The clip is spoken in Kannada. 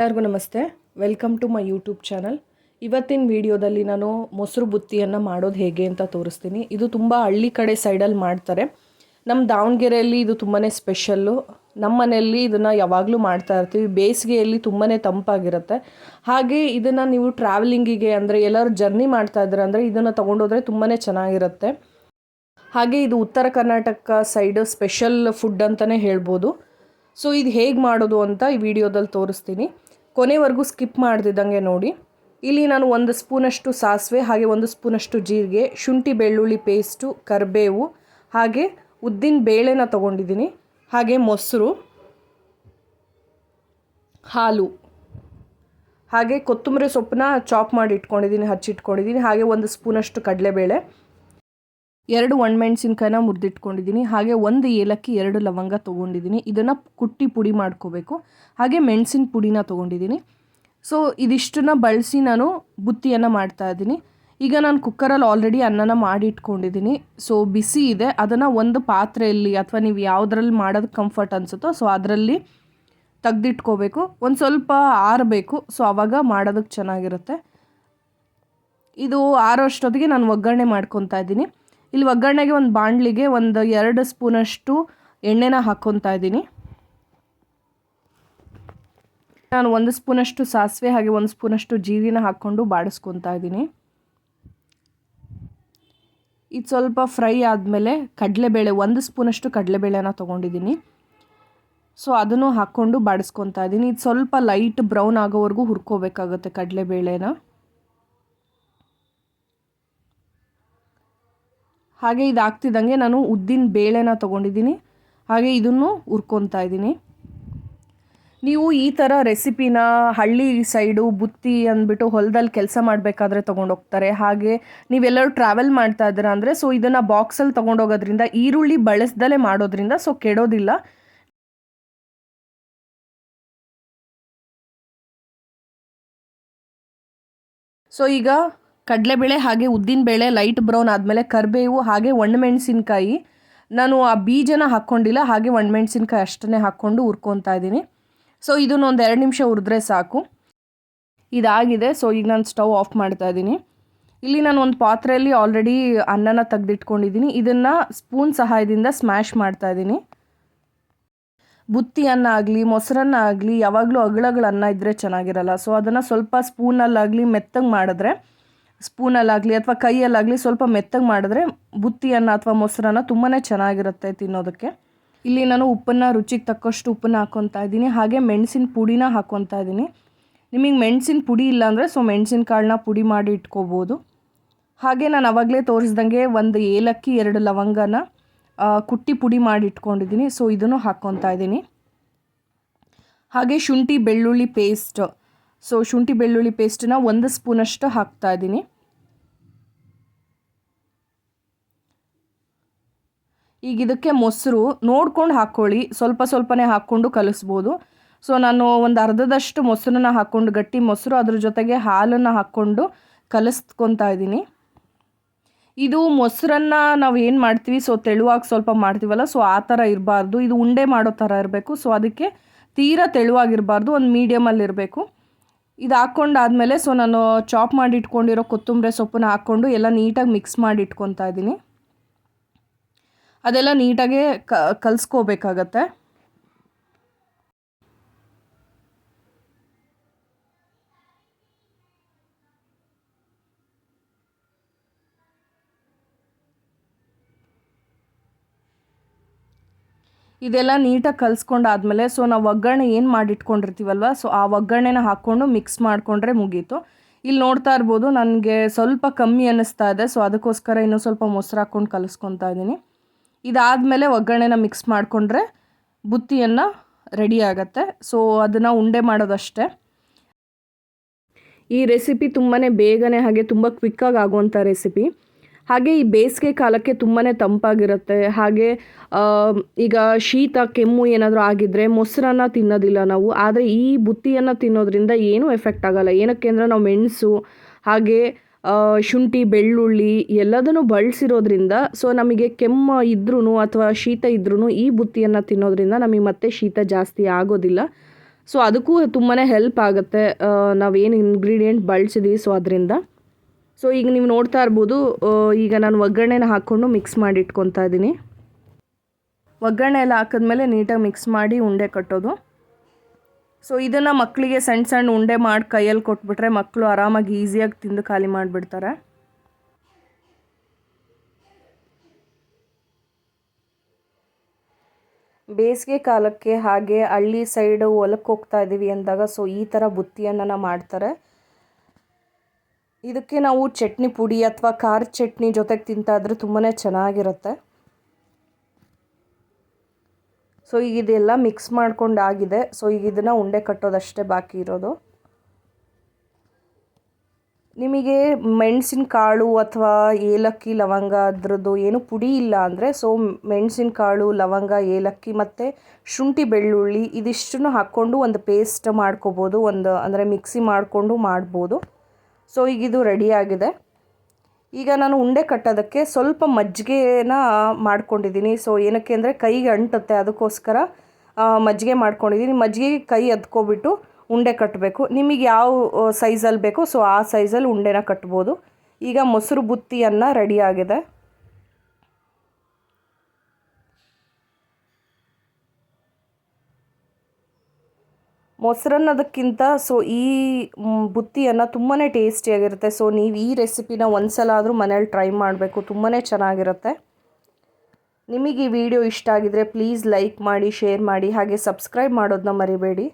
ಎಲ್ಲರಿಗೂ ನಮಸ್ತೆ. Welcome to my YouTube channel ಇವತ್ತಿನ ವಿಡಿಯೋದಲ್ಲಿ ನಾನು ಮೊಸರು ಬುತ್ತಿಯನ್ನು ಮಾಡೋದು ಹೇಗೆ ಅಂತ ತೋರಿಸ್ತೀನಿ. ಇದು ತುಂಬ ಹಳ್ಳಿ ಕಡೆ ಸೈಡಲ್ಲಿ ಮಾಡ್ತಾರೆ. ನಮ್ಮ ದಾವಣಗೆರೆಯಲ್ಲಿ ಇದು ತುಂಬಾ ಸ್ಪೆಷಲ್ಲು ನಮ್ಮ ಮನೆಯಲ್ಲಿ ಇದನ್ನು ಯಾವಾಗಲೂ ಮಾಡ್ತಾ ಇರ್ತೀವಿ. ಬೇಸಿಗೆಯಲ್ಲಿ ತುಂಬಾ ತಂಪಾಗಿರುತ್ತೆ. ಹಾಗೆ ಇದನ್ನು ನೀವು ಟ್ರಾವೆಲಿಂಗಿಗೆ ಅಂದರೆ ಎಲ್ಲರೂ ಜರ್ನಿ ಮಾಡ್ತಾ ಇದ್ದಾರೆ ಅಂದರೆ ಇದನ್ನು ತೊಗೊಂಡೋದ್ರೆ ತುಂಬಾ ಚೆನ್ನಾಗಿರುತ್ತೆ. ಹಾಗೆ ಇದು ಉತ್ತರ ಕರ್ನಾಟಕ ಸೈಡ್ ಸ್ಪೆಷಲ್ ಫುಡ್ ಅಂತಲೇ ಹೇಳ್ಬೋದು. ಸೊ ಇದು ಹೇಗೆ ಮಾಡೋದು ಅಂತ ಈ ವಿಡಿಯೋದಲ್ಲಿ ತೋರಿಸ್ತೀನಿ. ಕೊನೆವರೆಗೂ ಸ್ಕಿಪ್ ಮಾಡ್ದಿದ್ದಂಗೆ ನೋಡಿ. ಇಲ್ಲಿ ನಾನು ಒಂದು ಸ್ಪೂನಷ್ಟು ಸಾಸಿವೆ, ಹಾಗೆ ಒಂದು ಸ್ಪೂನಷ್ಟು ಜೀರಿಗೆ, ಶುಂಠಿ, ಬೆಳ್ಳುಳ್ಳಿ ಪೇಸ್ಟು, ಕರಿಬೇವು, ಹಾಗೆ ಉದ್ದಿನ ಬೇಳೆನ ತೊಗೊಂಡಿದ್ದೀನಿ. ಹಾಗೆ ಮೊಸರು, ಹಾಲು, ಹಾಗೆ ಕೊತ್ತಂಬರಿ ಸೊಪ್ಪನ್ನ ಚಾಪ್ ಮಾಡಿ ಇಟ್ಕೊಂಡಿದ್ದೀನಿ, ಹಚ್ಚಿಟ್ಕೊಂಡಿದ್ದೀನಿ. ಹಾಗೆ ಒಂದು ಸ್ಪೂನಷ್ಟು ಕಡಲೆಬೇಳೆ ಎರಡು ಒಣಮೆಣ್ಸಿನ್ಕಾಯಿನ ಮುರಿದಿಟ್ಕೊಂಡಿದ್ದೀನಿ. ಹಾಗೆ ಒಂದು ಏಲಕ್ಕಿ, ಎರಡು ಲವಂಗ ತೊಗೊಂಡಿದ್ದೀನಿ. ಇದನ್ನು ಕುಟ್ಟಿ ಪುಡಿ ಮಾಡ್ಕೋಬೇಕು. ಹಾಗೆ ಮೆಣಸಿನ ಪುಡಿನ ತೊಗೊಂಡಿದ್ದೀನಿ. ಸೊ ಇದಿಷ್ಟನ್ನ ಬಳಸಿ ನಾನು ಬುತ್ತಿಯನ್ನು ಮಾಡ್ತಾ ಇದ್ದೀನಿ. ಈಗ ನಾನು ಕುಕ್ಕರಲ್ಲಿ ಆಲ್ರೆಡಿ ಅನ್ನನ ಮಾಡಿ ಇಟ್ಕೊಂಡಿದ್ದೀನಿ ಸೊ ಬಿಸಿ ಇದೆ. ಅದನ್ನು ಒಂದು ಪಾತ್ರೆಯಲ್ಲಿ ಅಥವಾ ನೀವು ಯಾವುದ್ರಲ್ಲಿ ಮಾಡೋದು ಕಂಫರ್ಟ್ ಅನಿಸುತ್ತೋ ಸೊ ಅದರಲ್ಲಿ ತೆಗ್ದಿಟ್ಕೋಬೇಕು. ಒಂದು ಸ್ವಲ್ಪ ಆರಬೇಕು. ಸೊ ಆವಾಗ ಮಾಡೋದಕ್ಕೆ ಚೆನ್ನಾಗಿರುತ್ತೆ. ಇದು ಆರೋಷ್ಟೊತ್ತಿಗೆ ನಾನು ಒಗ್ಗರಣೆ ಮಾಡ್ಕೊತಾ ಇದ್ದೀನಿ. ಇಲ್ಲಿ ಒಗ್ಗರಣೆಗೆ ಒಂದು ಬಾಣಲಿಗೆ ಒಂದು ಎರಡು ಸ್ಪೂನಷ್ಟು ಎಣ್ಣೆನ ಹಾಕ್ಕೊತಾ ಇದ್ದೀನಿ. ನಾನು ಒಂದು ಸ್ಪೂನಷ್ಟು ಸಾಸಿವೆ ಹಾಗೆ ಒಂದು ಸ್ಪೂನಷ್ಟು ಜೀರಿನ ಹಾಕ್ಕೊಂಡು ಬಾಡಿಸ್ಕೊತಾ ಇದ್ದೀನಿ. ಇದು ಸ್ವಲ್ಪ ಫ್ರೈ ಆದಮೇಲೆ ಕಡಲೆಬೇಳೆ, ಒಂದು ಸ್ಪೂನಷ್ಟು ಕಡಲೆಬೇಳೆನ ತೊಗೊಂಡಿದ್ದೀನಿ. ಸೊ ಅದನ್ನು ಹಾಕ್ಕೊಂಡು ಬಾಡಿಸ್ಕೊತಾ ಇದ್ದೀನಿ. ಇದು ಸ್ವಲ್ಪ ಲೈಟ್ ಬ್ರೌನ್ ಆಗೋವರೆಗೂ ಹುರ್ಕೋಬೇಕಾಗುತ್ತೆ ಕಡಲೆಬೇಳೆನ. ಹಾಗೆ ಇದಾಗ್ತಿದ್ದಂಗೆ ನಾನು ಉದ್ದಿನ ಬೇಳೆನ ತೊಗೊಂಡಿದ್ದೀನಿ. ಹಾಗೆ ಇದನ್ನು ಹುರ್ಕೊತಾ ಇದ್ದೀನಿ. ನೀವು ಈ ಥರ ರೆಸಿಪಿನ ಹಳ್ಳಿ ಸೈಡು ಬುತ್ತಿ ಅಂದ್ಬಿಟ್ಟು ಹೊಲದಲ್ಲಿ ಕೆಲಸ ಮಾಡಬೇಕಾದ್ರೆ ತೊಗೊಂಡೋಗ್ತಾರೆ. ಹಾಗೆ ನೀವೆಲ್ಲರೂ ಟ್ರಾವೆಲ್ ಮಾಡ್ತಾ ಇದ್ದೀರಾ ಅಂದರೆ ಸೊ ಇದನ್ನು ಬಾಕ್ಸಲ್ಲಿ ತೊಗೊಂಡೋಗೋದ್ರಿಂದ ಈರುಳ್ಳಿ ಬಳಸ್ದಲೇ ಮಾಡೋದ್ರಿಂದ ಸೊ ಕೆಡೋದಿಲ್ಲ. ಸೊ ಈಗ ಕಡಲೆಬೇಳೆ ಹಾಗೆ ಉದ್ದಿನಬೇಳೆ ಲೈಟ್ ಬ್ರೌನ್ ಆದಮೇಲೆ ಕರಿಬೇವು ಹಾಗೆ ಒಣಮೆಣಸಿನ್ಕಾಯಿ. ನಾನು ಆ ಬೀಜನ ಹಾಕ್ಕೊಂಡಿಲ್ಲ, ಹಾಗೆ ಒಣಮೆಣಸಿನ್ಕಾಯಿ ಅಷ್ಟನ್ನೇ ಹಾಕ್ಕೊಂಡು ಹುರ್ಕೊತಾ ಇದ್ದೀನಿ. ಸೊ ಇದನ್ನು ಒಂದು ಎರಡು ನಿಮಿಷ ಹುರಿದ್ರೆ ಸಾಕು. ಇದಾಗಿದೆ. ಸೊ ಈಗ ನಾನು ಸ್ಟವ್ ಆಫ್ ಮಾಡ್ತಾ ಇದ್ದೀನಿ. ಇಲ್ಲಿ ನಾನು ಒಂದು ಪಾತ್ರೆಯಲ್ಲಿ ಆಲ್ರೆಡಿ ಅನ್ನನ ತೆಗೆದಿಟ್ಕೊಂಡಿದ್ದೀನಿ. ಇದನ್ನು ಸ್ಪೂನ್ ಸಹಾಯದಿಂದ ಸ್ಮ್ಯಾಶ್ ಮಾಡ್ತಾ ಇದ್ದೀನಿ. ಬುತ್ತಿ ಅನ್ನ ಆಗಲಿ, ಮೊಸರನ್ನ ಆಗಲಿ, ಯಾವಾಗಲೂ ಅಗಳಗಳ ಅನ್ನ ಇದ್ದರೆ ಚೆನ್ನಾಗಿರಲ್ಲ. ಸೊ ಅದನ್ನು ಸ್ವಲ್ಪ ಸ್ಪೂನಲ್ಲಾಗಲಿ ಮೆತ್ತಗೆ ಮಾಡಿದ್ರೆ ಸ್ಪೂನಲ್ಲಾಗಲಿ ಅಥವಾ ಕೈಯಲ್ಲಾಗಲಿ ಸ್ವಲ್ಪ ಮೆತ್ತಗೆ ಮಾಡಿದ್ರೆ ಬುತ್ತಿಯನ್ನು ಅಥವಾ ಮೊಸರನ್ನ ತುಂಬಾ ಚೆನ್ನಾಗಿರುತ್ತೆ ತಿನ್ನೋದಕ್ಕೆ. ಇಲ್ಲಿ ನಾನು ಉಪ್ಪನ್ನು, ರುಚಿಗೆ ತಕ್ಕಷ್ಟು ಉಪ್ಪನ್ನು ಹಾಕ್ಕೊತಾ ಇದ್ದೀನಿ. ಹಾಗೆ ಮೆಣಸಿನ ಪುಡಿನ ಹಾಕ್ಕೊತಾ ಇದ್ದೀನಿ. ನಿಮಗೆ ಮೆಣಸಿನ ಪುಡಿ ಇಲ್ಲಾಂದರೆ ಸೊ ಮೆಣಸಿನ ಕಾಳನ್ನ ಪುಡಿ ಮಾಡಿ ಇಟ್ಕೋಬೋದು. ಹಾಗೆ ನಾನು ಅವಾಗಲೇ ತೋರಿಸ್ದಂಗೆ ಒಂದು ಏಲಕ್ಕಿ, ಎರಡು ಲವಂಗನ ಕುಟ್ಟಿ ಪುಡಿ ಮಾಡಿ ಇಟ್ಕೊಂಡಿದ್ದೀನಿ. ಸೊ ಇದನ್ನು ಹಾಕ್ಕೊತಾ ಇದ್ದೀನಿ. ಹಾಗೆ ಶುಂಠಿ, ಬೆಳ್ಳುಳ್ಳಿ ಪೇಸ್ಟ್ ಸೊ ಶುಂಠಿ ಬೆಳ್ಳುಳ್ಳಿ ಪೇಸ್ಟನ್ನ ಒಂದು ಸ್ಪೂನಷ್ಟು ಹಾಕ್ತಾ ಇದ್ದೀನಿ. ಈಗ ಇದಕ್ಕೆ ಮೊಸರು ನೋಡ್ಕೊಂಡು ಹಾಕ್ಕೊಳ್ಳಿ. ಸ್ವಲ್ಪ ಸ್ವಲ್ಪನೇ ಹಾಕ್ಕೊಂಡು ಕಲಿಸ್ಬೋದು. ಸೊ ನಾನು ಒಂದು ಅರ್ಧದಷ್ಟು ಮೊಸರನ್ನ ಹಾಕ್ಕೊಂಡು ಗಟ್ಟಿ ಮೊಸರು ಅದ್ರ ಜೊತೆಗೆ ಹಾಲನ್ನು ಹಾಕ್ಕೊಂಡು ಕಲಿಸ್ಕೊತಾ ಇದ್ದೀನಿ. ಇದು ಮೊಸರನ್ನು ನಾವು ಏನು ಮಾಡ್ತೀವಿ? ಸೊ ತೆಳುವಾಗಿ ಸ್ವಲ್ಪ ಮಾಡ್ತೀವಲ್ಲ, ಸೊ ಆ ಥರ ಇರಬಾರ್ದು. ಇದು ಉಂಡೆ ಮಾಡೋ ಥರ ಇರಬೇಕು. ಸೊ ಅದಕ್ಕೆ ತೀರಾ ತೆಳುವಾಗಿರಬಾರ್ದು. ಒಂದು ಮೀಡಿಯಮಲ್ಲಿ ಇರಬೇಕು ಇದು ಹಾಕ್ಕೊಂಡಾದಮೇಲೆ ಸೊ ನಾನು ಚಾಪ್ ಮಾಡಿ ಇಟ್ಕೊಂಡಿರೋ ಕೊತ್ತಂಬರಿ ಸೊಪ್ಪನ್ನ ಹಾಕ್ಕೊಂಡು ಎಲ್ಲ ನೀಟಾಗಿ ಮಿಕ್ಸ್ ಮಾಡಿ ಇಟ್ಕೊತಾ ಇದ್ದೀನಿ. ಅದೆಲ್ಲ ನೀಟಾಗೆ ಕಲಿಸ್ಕೋಬೇಕಾಗತ್ತೆ. ಇದೆಲ್ಲ ನೀಟಾಗಿ ಕಲಿಸ್ಕೊಂಡಾದ್ಮೇಲೆ ಸೊ ನಾವು ಒಗ್ಗರಣೆ ಏನು ಮಾಡಿಟ್ಕೊಂಡಿರ್ತೀವಲ್ವ ಸೊ ಆ ಒಗ್ಗರಣೆನ ಹಾಕ್ಕೊಂಡು ಮಿಕ್ಸ್ ಮಾಡಿಕೊಂಡ್ರೆ ಮುಗೀತು. ಇಲ್ಲಿ ನೋಡ್ತಾ ಇರ್ಬೋದು, ನನಗೆ ಸ್ವಲ್ಪ ಕಮ್ಮಿ ಅನ್ನಿಸ್ತಾ ಇದೆ ಸೊ ಅದಕ್ಕೋಸ್ಕರ ಇನ್ನೂ ಸ್ವಲ್ಪ ಮೊಸರು ಹಾಕ್ಕೊಂಡು ಕಲಿಸ್ಕೊತಾ ಇದ್ದೀನಿ. ಇದಾದಮೇಲೆ ಒಗ್ಗರಣೆನ ಮಿಕ್ಸ್ ಮಾಡಿಕೊಂಡ್ರೆ ಬುತ್ತಿಯನ್ನು ರೆಡಿ ಆಗುತ್ತೆ ಸೊ ಅದನ್ನು ಉಂಡೆ ಮಾಡೋದಷ್ಟೇ. ಈ ರೆಸಿಪಿ ತುಂಬಾ ಬೇಗನೆ ಹಾಗೆ ತುಂಬ ಕ್ವಿಕ್ಕಾಗಿ ಆಗುವಂಥ ರೆಸಿಪಿ ಹಾಗೆ ಈ ಬೇಸಿಗೆ ಕಾಲಕ್ಕೆ ತುಂಬಾ ತಂಪಾಗಿರುತ್ತೆ. ಹಾಗೆ ಈಗ ಶೀತ, ಕೆಮ್ಮು ಏನಾದರೂ ಆಗಿದ್ದರೆ ಮೊಸರನ್ನ ತಿನ್ನೋದಿಲ್ಲ ನಾವು. ಆದರೆ ಈ ಬುತ್ತಿಯನ್ನು ತಿನ್ನೋದ್ರಿಂದ ಏನೂ ಎಫೆಕ್ಟ್ ಆಗೋಲ್ಲ. ಏನಕ್ಕೆ ಅಂದರೆ ನಾವು ಮೆಣಸು, ಹಾಗೆ ಶುಂಠಿ, ಬೆಳ್ಳುಳ್ಳಿ ಎಲ್ಲದನ್ನು ಬಳಸಿರೋದ್ರಿಂದ, ಸೊ ನಮಗೆ ಕೆಮ್ಮು ಇದ್ರೂ ಅಥವಾ ಶೀತ ಇದ್ರೂ ಈ ಬುತ್ತಿಯನ್ನು ತಿನ್ನೋದ್ರಿಂದ ನಮಗೆ ಮತ್ತೆ ಶೀತ ಜಾಸ್ತಿ ಆಗೋದಿಲ್ಲ. ಸೊ ಅದಕ್ಕೂ ತುಂಬಾ ಹೆಲ್ಪ್ ಆಗುತ್ತೆ. ನಾವೇನು ಇಂಗ್ರೀಡಿಯೆಂಟ್ ಬಳಸಿದ್ವಿ, ಸೊ ಅದರಿಂದ. ಸೊ ಈಗ ನೀವು ನೋಡ್ತಾ ಇರ್ಬೋದು ಈಗ ನಾನು ಒಗ್ಗರಣೆನ ಹಾಕ್ಕೊಂಡು ಮಿಕ್ಸ್ ಮಾಡಿ ಇಟ್ಕೊತಾ ಇದ್ದೀನಿ. ಒಗ್ಗರಣೆ ಎಲ್ಲ ಹಾಕಿದ್ಮೇಲೆ ನೀಟಾಗಿ ಮಿಕ್ಸ್ ಮಾಡಿ ಉಂಡೆ ಕಟ್ಟೋದು. ಸೊ ಇದನ್ನು ಮಕ್ಕಳಿಗೆ ಸಣ್ಣ ಸಣ್ಣ ಉಂಡೆ ಮಾಡಿ ಕೈಯಲ್ಲಿ ಕೊಟ್ಬಿಟ್ರೆ ಮಕ್ಕಳು ಆರಾಮಾಗಿ ಈಸಿಯಾಗಿ ತಿಂದು ಖಾಲಿ ಮಾಡಿಬಿಡ್ತಾರೆ. ಬೇಸಿಗೆ ಕಾಲಕ್ಕೆ ಹಾಗೆ ಹಳ್ಳಿ ಸೈಡು ಹೊಲಕ್ಕೆ ಹೋಗ್ತಾ ಇದ್ದೀವಿ ಅಂದಾಗ ಸೊ ಈ ಥರ ಬುತ್ತಿಯನ್ನು ಮಾಡ್ತಾರೆ. ಇದಕ್ಕೆ ನಾವು ಚಟ್ನಿ ಪುಡಿ ಅಥವಾ ಖಾರ ಚಟ್ನಿ ಜೊತೆಗೆ ತಿಂತಾ ಇದ್ರೆ ತುಂಬಾ ಚೆನ್ನಾಗಿರುತ್ತೆ. ಸೊ, ಈಗ ಇದೆಲ್ಲ ಮಿಕ್ಸ್ ಮಾಡ್ಕೊಂಡು ಆಗಿದೆ ಸೊ, ಈಗ ಇದನ್ನು ಉಂಡೆ ಕಟ್ಟೋದಷ್ಟೇ ಬಾಕಿ ಇರೋದು. ನಿಮಗೆ ಮೆಣಸಿನ ಕಾಳು ಅಥವಾ ಏಲಕ್ಕಿ, ಲವಂಗ ಅದರದ್ದು ಏನು ಪುಡಿ ಇಲ್ಲ ಅಂದರೆ, ಸೊ ಮೆಣಸಿನ ಕಾಳು ಲವಂಗ, ಏಲಕ್ಕಿ ಮತ್ತು ಶುಂಠಿ ಬೆಳ್ಳುಳ್ಳಿ ಇದಿಷ್ಟನ್ನು ಹಾಕ್ಕೊಂಡು ಒಂದು ಪೇಸ್ಟ್ ಮಾಡ್ಕೋಬೋದು, ಒಂದು ಅಂದರೆ ಮಿಕ್ಸಿ ಮಾಡಿಕೊಂಡು ಮಾಡ್ಬೋದು. ಸೊ ಈಗ ಇದು ರೆಡಿಯಾಗಿದೆ ಈಗ ನಾನು ಉಂಡೆ ಕಟ್ಟೋದಕ್ಕೆ ಸ್ವಲ್ಪ ಮಜ್ಜಿಗೆನ ಮಾಡ್ಕೊಂಡಿದ್ದೀನಿ. ಸೊ ಏನಕ್ಕೆ ಅಂದರೆ ಕೈಗೆ ಅಂಟುತ್ತೆ, ಅದಕ್ಕೋಸ್ಕರ ಮಜ್ಜಿಗೆ ಮಾಡ್ಕೊಂಡಿದ್ದೀನಿ. ಮಜ್ಜಿಗೆಗೆ ಕೈ ಅದ್ಕೋಬಿಟ್ಟು ಉಂಡೆ ಕಟ್ಟಬೇಕು ನಿಮಗೆ ಯಾವ ಸೈಜಲ್ಲಿ ಬೇಕೋ ಸೊ ಆ ಸೈಜಲ್ಲಿ ಉಂಡೆನ ಕಟ್ಬೋದು. ಈಗ ಮೊಸರು ಬುತ್ತಿಯನ್ನು ರೆಡಿಯಾಗಿದೆ ಮೊಸರನ್ನೋದಕ್ಕಿಂತ ಸೊ ಈ ಬುತ್ತಿಯನ್ನು ತುಂಬಾ ಟೇಸ್ಟಿಯಾಗಿರುತ್ತೆ ಸೊ ನೀವು ಈ ರೆಸಿಪಿನ ಒಂದು ಸಲ ಆದರೂ ಮನೇಲಿ ಟ್ರೈ ಮಾಡಬೇಕು. ತುಂಬಾ ಚೆನ್ನಾಗಿರುತ್ತೆ. ನಿಮಗೆ ಈ ವಿಡಿಯೋ ಇಷ್ಟ ಆಗಿದರೆ ಪ್ಲೀಸ್ ಲೈಕ್ ಮಾಡಿ ಶೇರ್ ಮಾಡಿ, ಹಾಗೆ ಸಬ್ಸ್ಕ್ರೈಬ್ ಮಾಡೋದನ್ನ ಮರಿಬೇಡಿ.